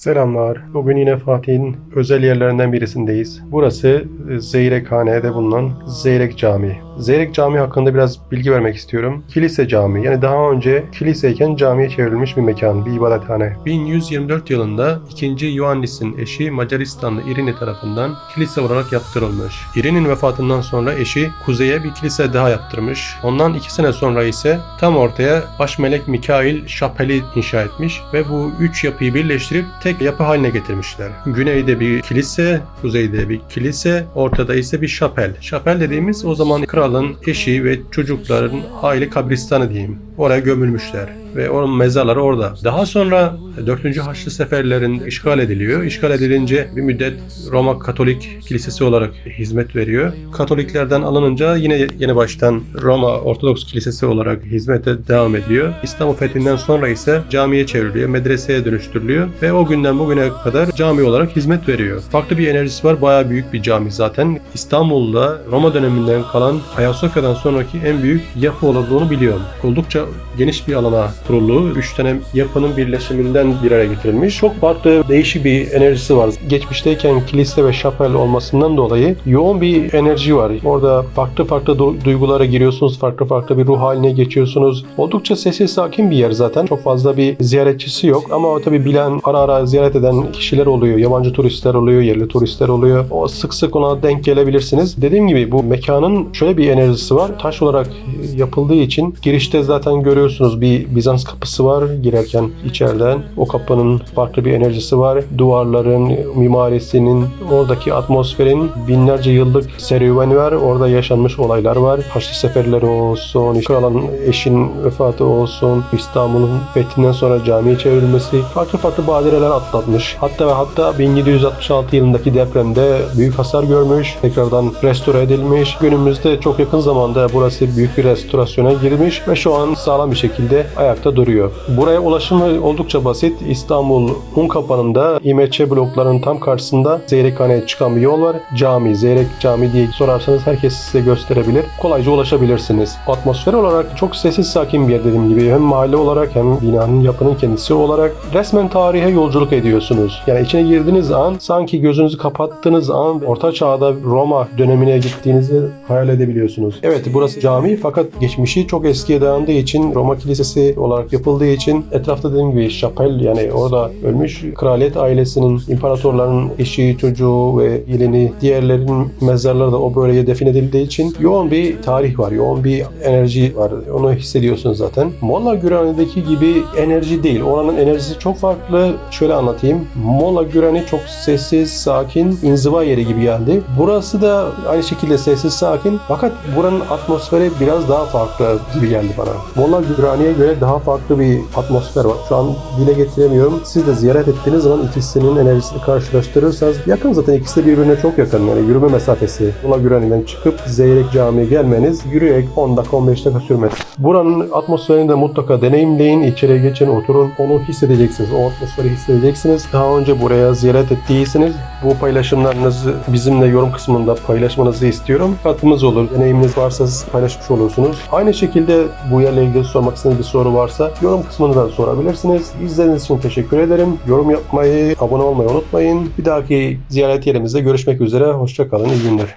Selamlar. Bugün yine Fatih'in özel yerlerinden birisindeyiz. Burası e, Zeyrekhane'de bulunan Zeyrek Camii. Zeyrek Camii hakkında biraz bilgi vermek istiyorum. Kilise cami. Yani daha önce kiliseyken camiye çevrilmiş bir mekan, bir ibadethane. 1124 yılında 2. Ioannis'in eşi Macaristanlı Irini tarafından kilise olarak yaptırılmış. Irini'nin vefatından sonra eşi kuzeye bir kilise daha yaptırmış. Ondan iki sene sonra ise tam ortaya Başmelek Mikail Şapeli inşa etmiş ve bu üç yapıyı birleştirip tek yapı haline getirmişler. Güneyde bir kilise, kuzeyde bir kilise, ortada ise bir şapel. Şapel dediğimiz o zaman kralın eşi ve çocukların aile kabristanı diyeyim. Oraya gömülmüşler ve onun mezarları orada. Daha sonra 4. Haçlı seferlerin işgal ediliyor. İşgal edilince bir müddet Roma Katolik Kilisesi olarak hizmet veriyor. Katoliklerden alınınca yine yeni baştan Roma Ortodoks Kilisesi olarak hizmete devam ediyor. İstanbul Fethi'nden sonra ise camiye çevriliyor, medreseye dönüştürülüyor ve o günden bugüne kadar cami olarak hizmet veriyor. Farklı bir enerjisi var, bayağı büyük bir cami zaten. İstanbul'da Roma döneminden kalan Ayasofya'dan sonraki en büyük yapı olduğunu biliyorum. Oldukça geniş bir alana kurulu. Üç tane yapının birleşiminden bir araya getirilmiş. Çok farklı, değişik bir enerjisi var. Geçmişteyken kilise ve şapel olmasından dolayı yoğun bir enerji var. Orada farklı farklı du- duygulara giriyorsunuz. Farklı farklı bir ruh haline geçiyorsunuz. Oldukça sessiz sakin bir yer zaten. Çok fazla bir ziyaretçisi yok ama o tabii bilen ara ara ziyaret eden kişiler oluyor. Yabancı turistler oluyor, yerli turistler oluyor. O sık sık ona denk gelebilirsiniz. Dediğim gibi bu mekanın şöyle bir enerjisi var. Taş olarak yapıldığı için girişte zaten görüyorsunuz bir Bizans kapısı var girerken içeriden. O kapının farklı bir enerjisi var. Duvarların, mimarisinin, oradaki atmosferin binlerce yıllık serüveni var. Orada yaşanmış olaylar var. Haçlı seferleri olsun, kralın eşin vefatı olsun, İstanbul'un fethinden sonra camiye çevrilmesi, farklı farklı badireler atlatmış. Hatta ve hatta 1766 yılındaki depremde büyük hasar görmüş, tekrardan restore edilmiş. Günümüzde çok yakın zamanda burası büyük bir restorasyona girmiş ve şu an sağlam bir şekilde ayakta duruyor. Buraya ulaşımı oldukça basit. İstanbul Unkapanı'nda İMÇ bloklarının tam karşısında Zeyrekhane'ye çıkan bir yol var. Cami, Zeyrek Cami diye sorarsanız herkes size gösterebilir. Kolayca ulaşabilirsiniz. Atmosfer olarak çok sessiz sakin bir yer dediğim gibi. Hem mahalle olarak hem binanın yapının kendisi olarak resmen tarihe yolculuk ediyorsunuz. Yani içine girdiğiniz an sanki gözünüzü kapattığınız an Orta Çağ'da Roma dönemine gittiğinizi hayal edebiliyorsunuz. Evet burası cami fakat geçmişi çok eskiye dayandığı için Roma Kilisesi olarak yapıldığı için etrafta dediğim gibi şapel yani orada ölmüş kraliyet ailesinin, imparatorların eşi, çocuğu ve gelini, diğerlerin mezarları da o bölgeye defnedildiği için yoğun bir tarih var, yoğun bir enerji var. Onu hissediyorsunuz zaten. Molla Gürani'deki gibi enerji değil. Oranın enerjisi çok farklı. Şöyle anlatayım. Molla Gürani çok sessiz, sakin, inziva yeri gibi geldi. Burası da aynı şekilde sessiz, sakin. Fakat buranın atmosferi biraz daha farklı gibi geldi bana. Molla Gürani'ye göre daha farklı bir atmosfer var. Şu an dile getiremiyorum. Siz de ziyaret ettiğiniz zaman ikisinin enerjisini karşılaştırırsanız yakın zaten ikisi de birbirine çok yakın. Yani yürüme mesafesi. Molla Gürani'den çıkıp Zeyrek Camii'ye gelmeniz yürüyerek 10 dakika 15 dakika sürmez. Buranın atmosferini de mutlaka deneyimleyin. İçeriye geçin, oturun. Onu hissedeceksiniz. O atmosferi hissedeceksiniz. Daha önce buraya ziyaret ettiyseniz bu paylaşımlarınızı bizimle yorum kısmında paylaşmanızı istiyorum. Katkımız olur. Deneyiminiz varsa paylaşmış olursunuz. Aynı şekilde bu yerle ilgili sormak istediğiniz bir soru varsa yorum kısmında da sorabilirsiniz. İzlediğiniz için teşekkür ederim. Yorum yapmayı, abone olmayı unutmayın. Bir dahaki ziyaret yerimizde görüşmek üzere. Hoşçakalın. İyi günler.